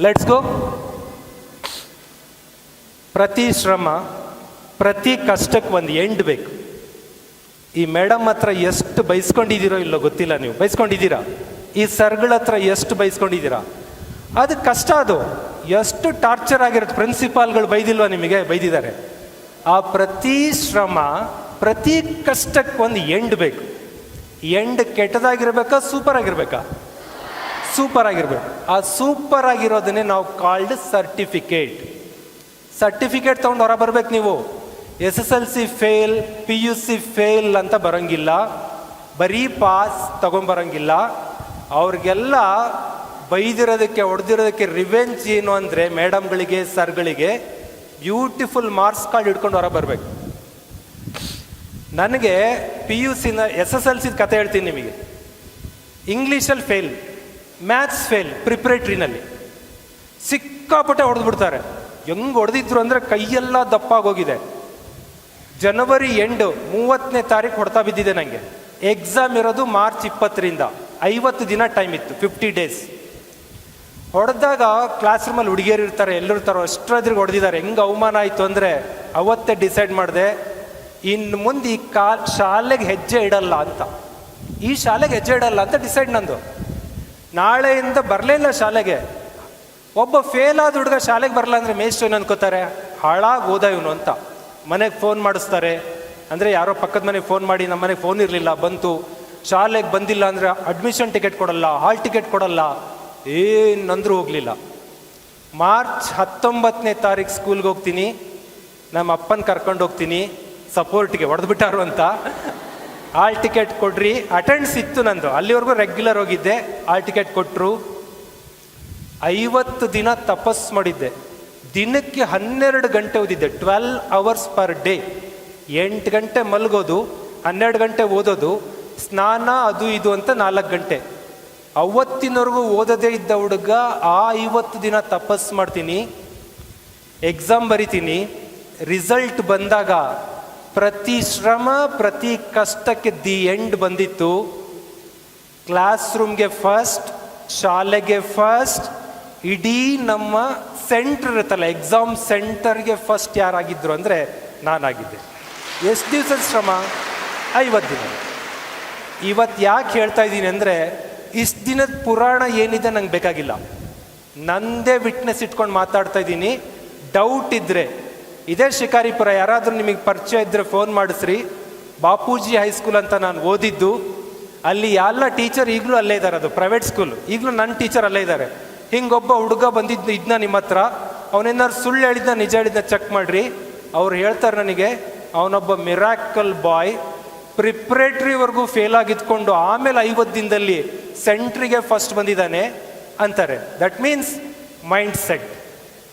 Let's go ಪ್ರತಿ ಶ್ರಮ, ಪ್ರತಿ ಕಷ್ಟಕ್ಕೆ ಒಂದು ಎಂಡ್ ಬೇಕು. ಈ ಮೇಡಮ್ ಹತ್ರ ಎಷ್ಟು ಬೈಸ್ಕೊಂಡಿದ್ದೀರೋ ಇಲ್ಲೋ ಗೊತ್ತಿಲ್ಲ ನೀವು. ಬೈಸ್ಕೊಂಡಿದ್ದೀರಾ? ಈ ಸರ್ಗಳ ಹತ್ರ ಎಷ್ಟು ಬೈಸ್ಕೊಂಡಿದ್ದೀರಾ? ಅದು ಕಷ್ಟ ಅದು. ಎಷ್ಟು ಟಾರ್ಚರ್ ಆಗಿರುತ್ತೆ. ಪ್ರಿನ್ಸಿಪಾಲ್ಗಳು ಬೈದಿಲ್ವಾ ನಿಮಗೆ? ಬೈದಿದ್ದಾರೆ. ಆ ಪ್ರತಿ ಶ್ರಮ, ಪ್ರತಿ ಕಷ್ಟಕ್ಕೆ ಒಂದು ಎಂಡ್ ಬೇಕು. ಎಂಡ್ ಕೆಟ್ಟದಾಗಿರ್ಬೇಕಾ? ಸೂಪರ್ ಆಗಿರ್ಬೇಕಾ? ಸೂಪರ್ ಆಗಿರ್ಬೇಕು. ಆ ಸೂಪರ್ ಆಗಿರೋದನ್ನೇ ನಾವು ಕಾಲ್ಡ್ ಸರ್ಟಿಫಿಕೇಟ್ ಸರ್ಟಿಫಿಕೇಟ್ ತೊಗೊಂಡು ಹೊರ ಬರ್ಬೇಕು ನೀವು. S S L C fail P U C fail ಅಂತ ಬರೋಂಗಿಲ್ಲ. ಬರೀ ಪಾಸ್ ತಗೊಂಬರಂಗಿಲ್ಲ. ಅವ್ರಿಗೆಲ್ಲ ಬೈದಿರೋದಕ್ಕೆ, ಹೊಡೆದಿರೋದಕ್ಕೆ ರಿವೆಂಜ್ ಏನು ಅಂದರೆ ಮೇಡಮ್ಗಳಿಗೆ ಸರ್ಗಳಿಗೆ ಬ್ಯೂಟಿಫುಲ್ ಮಾರ್ಕ್ಸ್ ಕಾರ್ಡ್ ಹಿಡ್ಕೊಂಡು ಹೊರ ಬರಬೇಕು. ನನಗೆ ಪಿ ಯು ಸಿನ ಎಸ್ ಎಸ್ ಎಲ್ ಸಿದ ಕತೆ ಹೇಳ್ತೀನಿ ನಿಮಗೆ. ಇಂಗ್ಲೀಷಲ್ಲಿ ಫೇಲ್ ಮ್ಯಾಥ್ಸ್ ಫೇಲ್ ಪ್ರಿಪ್ರೇಟ್ರಿನಲ್ಲಿ ಸಿಕ್ಕಾಪಟ್ಟೆ ಹೊಡೆದ್ಬಿಡ್ತಾರೆ ಹೆಂಗ್ ಹೊಡೆದಿದ್ರು ಅಂದರೆ ಕೈಯೆಲ್ಲ ದಪ್ಪಾಗೋಗಿದೆ. ಜನವರಿ ಎಂಡು ಮೂವತ್ತನೇ ತಾರೀಕು ಹೊಡ್ತಾ ಬಿದ್ದಿದೆ ನನಗೆ ಎಕ್ಸಾಮ್ ಇರೋದು ಮಾರ್ಚ್ ಇಪ್ಪತ್ತರಿಂದ. ಐವತ್ತು ದಿನ ಟೈಮ್ ಇತ್ತು ಫಿಫ್ಟಿ ಡೇಸ್ ಹೊಡೆದಾಗ ಕ್ಲಾಸ್ ರೂಮಲ್ಲಿ ಹುಡುಗಿಯರು ಇರ್ತಾರೆ ಎಲ್ಲರೂ ಇರ್ತಾರೋ, ಅಷ್ಟರದ್ರಿಗೆ ಹೊಡೆದಿದ್ದಾರೆ. ಹೆಂಗೆ ಅವಮಾನ ಆಯಿತು ಅಂದರೆ ಅವತ್ತೇ ಡಿಸೈಡ್ ಮಾಡಿದೆ ಇನ್ನು ಮುಂದೆ ಈ ಕಾ, ಶಾಲೆಗೆ ಹೆಜ್ಜೆ ಇಡಲ್ಲ ಅಂತ. ಈ ಶಾಲೆಗೆ ಹೆಜ್ಜೆ ಇಡಲ್ಲ ಅಂತ ಡಿಸೈಡ್ ನಂದು. ನಾಳೆಯಿಂದ ಬರಲಿಲ್ಲ ಶಾಲೆಗೆ. ಒಬ್ಬ ಫೇಲ್ ಆದ ಹುಡುಗ ಶಾಲೆಗೆ ಬರಲ್ಲ ಅಂದರೆ ಮೇಷ್ಟ್ರು ಏನು ಅನ್ಕೋತಾರೆ? ಹಾಳಾಗಿ ಓದ ಇವನು ಅಂತ. ಮನೆಗೆ ಫೋನ್ ಮಾಡಿಸ್ತಾರೆ. ಅಂದರೆ ಯಾರೋ ಪಕ್ಕದ ಮನೆಗೆ ಫೋನ್ ಮಾಡಿ ನಮ್ಮ ಮನೆಗೆ ಫೋನ್ ಇರಲಿಲ್ಲ, ಬಂತು. ಶಾಲೆಗೆ ಬಂದಿಲ್ಲ ಅಂದರೆ ಅಡ್ಮಿಷನ್ ಟಿಕೆಟ್ ಕೊಡಲ್ಲ ಹಾಲ್ ಟಿಕೆಟ್ ಕೊಡಲ್ಲ. ಏನಂದ್ರೂ ಹೋಗಲಿಲ್ಲ. ಮಾರ್ಚ್ ಹತ್ತೊಂಬತ್ತನೇ ತಾರೀಕು ಸ್ಕೂಲ್ಗೆ ಹೋಗ್ತೀನಿ. ನಮ್ಮ ಅಪ್ಪನ ಕರ್ಕೊಂಡು ಹೋಗ್ತೀನಿ. ಸಪೋರ್ಟ್ಗೆ ಹೊಡೆದ್ಬಿಟ್ಟಾರು ಅಂತ. ಹಾಲ್ ಟಿಕೆಟ್ ಕೊಡ್ರಿ. ಅಟೆಂಡ್ಸ್ ಇತ್ತು ನಂದು. ಅಲ್ಲಿವರೆಗೂ ರೆಗ್ಯುಲರ್ ಹೋಗಿದ್ದೆ. ಆಲ್ ಟಿಕೆಟ್ ಕೊಟ್ಟರು ಐವತ್ತು ದಿನ ತಪಸ್ ಮಾಡಿದ್ದೆ. ದಿನಕ್ಕೆ ಹನ್ನೆರಡು ಗಂಟೆ ಓದಿದ್ದೆ. ಟ್ವೆಲ್ ಅವರ್ಸ್ ಪರ್ ಡೇ ಎಂಟು ಗಂಟೆ ಮಲಗೋದು, ಹನ್ನೆರಡು ಗಂಟೆ ಓದೋದು, ಸ್ನಾನ, ಅದು ಇದು ಅಂತ ನಾಲ್ಕು ಗಂಟೆ. ಅವತ್ತಿನವರೆಗೂ ಓದದೇ ಇದ್ದ ಹುಡುಗ ಆ ಐವತ್ತು ದಿನ ತಪಸ್ ಮಾಡ್ತೀನಿ. ಎಕ್ಸಾಮ್ ಬರಿತೀನಿ. ರಿಸಲ್ಟ್ ಬಂದಾಗ ಪ್ರತಿ ಶ್ರಮ, ಪ್ರತಿ ಕಷ್ಟಕ್ಕೆ ದಿ ಎಂಡ್ ಬಂದಿತ್ತು. ಕ್ಲಾಸ್ ರೂಮ್ಗೆ ಫಸ್ಟ್ ಶಾಲೆಗೆ ಫಸ್ಟ್ ಇಡೀ ನಮ್ಮ ಸೆಂಟರ್ ಇರುತ್ತಲ್ಲ ಎಕ್ಸಾಮ್ ಸೆಂಟರ್ಗೆ ಫಸ್ಟ್ ಯಾರಾಗಿದ್ರು ಅಂದರೆ ನಾನಾಗಿದ್ದೆ. ಎಷ್ಟು ದಿವಸದ ಶ್ರಮ? ಐವತ್ತು ದಿನ. ಇವತ್ತು ಯಾಕೆ ಹೇಳ್ತಾ ಇದ್ದೀನಿ ಅಂದರೆ, ಇಷ್ಟು ದಿನದ ಪುರಾಣ ಏನಿದೆ ನಂಗೆ ಬೇಕಾಗಿಲ್ಲ. ನಂದೇ ವಿಟ್ನೆಸ್ ಇಟ್ಕೊಂಡು ಮಾತಾಡ್ತಾ ಇದ್ದೀನಿ. ಡೌಟ್ ಇದ್ದರೆ ಇದೇ ಶಿಕಾರಿಪುರ ಯಾರಾದರೂ ನಿಮಗೆ ಪರಿಚಯ ಇದ್ದರೆ ಫೋನ್ ಮಾಡಿಸ್ರಿ. ಬಾಪೂಜಿ ಹೈಸ್ಕೂಲ್ ಅಂತ ನಾನು ಓದಿದ್ದು, ಅಲ್ಲಿ ಎಲ್ಲ ಟೀಚರ್ ಈಗಲೂ ಅಲ್ಲೇ ಇದ್ದಾರೆ ಅದು ಪ್ರೈವೇಟ್ ಸ್ಕೂಲ್ ಈಗಲೂ ನನ್ನ ಟೀಚರ್ ಅಲ್ಲೇ ಇದ್ದಾರೆ ಹಿಂಗೊಬ್ಬ ಹುಡುಗ ಬಂದಿದ್ದು ಇದನ್ನ ನಿಮ್ಮ ಹತ್ರ, ಅವನೇನಾದ್ರು ಸುಳ್ಳು ಹೇಳಿದ್ನ, ನಿಜ ಹೇಳಿದ್ನ ಚೆಕ್ ಮಾಡಿರಿ. ಅವ್ರು ಹೇಳ್ತಾರೆ ನನಗೆ, ಅವನೊಬ್ಬ ಮಿರಾಕಲ್ ಬಾಯ್ ಪ್ರಿಪ್ರೇಟ್ರಿವರೆಗೂ ಫೇಲ್ ಆಗಿದ್ಕೊಂಡು ಆಮೇಲೆ ಐವತ್ತು ದಿನದಲ್ಲಿ ಸೆಂಟ್ರಿಗೆ ಫಸ್ಟ್ ಬಂದಿದ್ದಾನೆ ಅಂತಾರೆ. ದಟ್ ಮೀನ್ಸ್ ಮೈಂಡ್ ಸೆಟ್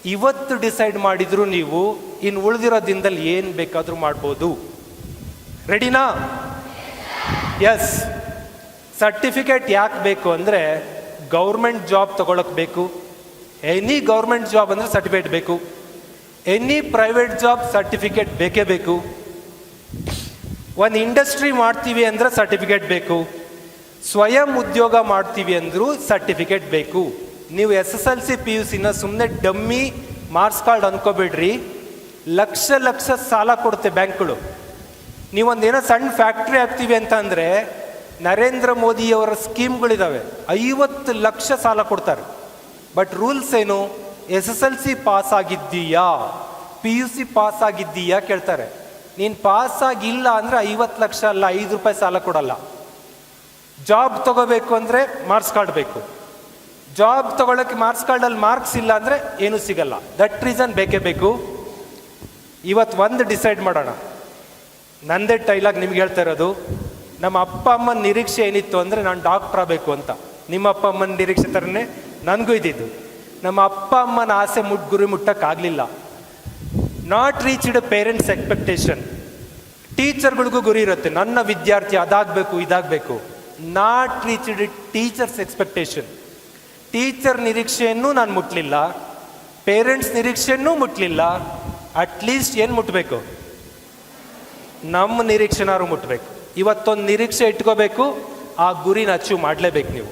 ಇವತ್ತು ಡಿಸೈಡ್ ಮಾಡಿದ್ರು ನೀವು ಇನ್ನು ಉಳಿದಿರೋ ದಿನದಲ್ಲಿ ಏನು ಬೇಕಾದರೂ ಮಾಡ್ಬೋದು. ರೆಡಿನಾ? ಎಸ್ ಸರ್ಟಿಫಿಕೇಟ್ ಯಾಕೆ ಬೇಕು ಅಂದರೆ, ಗೌರ್ಮೆಂಟ್ ಜಾಬ್ ತಗೊಳಕ್ ಬೇಕು. ಎನಿ ಗೌರ್ಮೆಂಟ್ ಜಾಬ್ ಅಂದರೆ ಸರ್ಟಿಫಿಕೇಟ್ ಬೇಕು. ಎನಿ ಪ್ರೈವೇಟ್ ಜಾಬ್ ಸರ್ಟಿಫಿಕೇಟ್ ಬೇಕೇ ಬೇಕು. ಒಂದು ಇಂಡಸ್ಟ್ರಿ ಮಾಡ್ತೀವಿ ಅಂದರೆ ಸರ್ಟಿಫಿಕೇಟ್ ಬೇಕು. ಸ್ವಯಂ ಉದ್ಯೋಗ ಮಾಡ್ತೀವಿ ಅಂದರೂ ಸರ್ಟಿಫಿಕೇಟ್ ಬೇಕು. ನೀವು S S L C P U ಸಿನ ಸುಮ್ಮನೆ ಡಮ್ಮಿ ಮಾರ್ಕ್ಸ್ ಕಾರ್ಡ್ ಅಂದ್ಕೋಬೇಡ್ರಿ ಲಕ್ಷ ಲಕ್ಷ ಸಾಲ ಕೊಡುತ್ತೆ ಬ್ಯಾಂಕ್ಗಳು. ನೀವೊಂದೇನೋ ಸಣ್ಣ ಫ್ಯಾಕ್ಟ್ರಿ ಹಾಕ್ತೀವಿ ಅಂತ ಅಂದರೆ ನರೇಂದ್ರ ಮೋದಿಯವರ ಸ್ಕೀಮ್ಗಳಿದ್ದಾವೆ ಐವತ್ತು ಲಕ್ಷ ಸಾಲ ಕೊಡ್ತಾರೆ. ಬಟ್ ರೂಲ್ಸ್ ಏನು? S S L C pass ಆಗಿದ್ದೀಯಾ P U C pass ಆಗಿದ್ದೀಯಾ ಕೇಳ್ತಾರೆ. ನೀನು ಪಾಸ್ ಆಗಿಲ್ಲ ಅಂದರೆ ಐವತ್ತು ಲಕ್ಷ ಅಲ್ಲ, ಐದು ರೂಪಾಯಿ ಸಾಲ ಕೊಡಲ್ಲ. ಜಾಬ್ ತಗೋಬೇಕು ಅಂದರೆ ಮಾರ್ಕ್ಸ್ ಕಾರ್ಡ್ ಬೇಕು. ಜಾಬ್ ತಗೊಳ್ಳೋಕ್ಕೆ ಮಾರ್ಕ್ಸ್ ಕಾರ್ಡಲ್ಲಿ ಮಾರ್ಕ್ಸ್ ಇಲ್ಲ ಅಂದರೆ ಏನೂ ಸಿಗಲ್ಲ. ದಟ್ ರೀಸನ್ ಬೇಕೇ ಬೇಕು. ಇವತ್ತು ಒಂದು ಡಿಸೈಡ್ ಮಾಡೋಣ. ನಂದೇ ಟೈಲಾಗ್ ನಿಮ್ಗೆ ಹೇಳ್ತಾ ಇರೋದು. ನಮ್ಮ ಅಪ್ಪ ಅಮ್ಮನ ನಿರೀಕ್ಷೆ ಏನಿತ್ತು ಅಂದರೆ ನಾನು ಡಾಕ್ಟ್ರ್ ಆಗಬೇಕು ಅಂತ. ನಿಮ್ಮ ಅಪ್ಪ ಅಮ್ಮನ ನಿರೀಕ್ಷೆ ಥರನೇ ನನಗೂ ಇದ್ದಿದ್ದು ನಮ್ಮ ಅಪ್ಪ ಅಮ್ಮನ ಆಸೆ ಮುಟ್ ಗುರಿ ಮುಟ್ಟಕ್ಕಾಗಲಿಲ್ಲ ನಾಟ್ ರೀಚ್ಡ್ ಪೇರೆಂಟ್ಸ್ ಎಕ್ಸ್ಪೆಕ್ಟೇಷನ್ ಟೀಚರ್ಗಳಿಗೂ ಗುರಿ ಇರುತ್ತೆ. ನನ್ನ ವಿದ್ಯಾರ್ಥಿ ಅದಾಗಬೇಕು, ಇದಾಗಬೇಕು. Not reached teachers expectation teacher ನಿರೀಕ್ಷೆಯನ್ನು ನಾನು ಮುಟ್ಲಿಲ್ಲ ಪೇರೆಂಟ್ಸ್ ನಿರೀಕ್ಷೆಯನ್ನೂ ಮುಟ್ಲಿಲ್ಲ ಅಟ್ಲೀಸ್ಟ್ ಏನು ಮುಟ್ಟಬೇಕು ನಮ್ಮ ನಿರೀಕ್ಷೆನಾರು ಮುಟ್ಟಬೇಕು ಇವತ್ತೊಂದು ನಿರೀಕ್ಷೆ ಇಟ್ಕೋಬೇಕು, ಆ ಗುರಿನ ಅಚೀವ್ ಮಾಡಲೇಬೇಕು ನೀವು.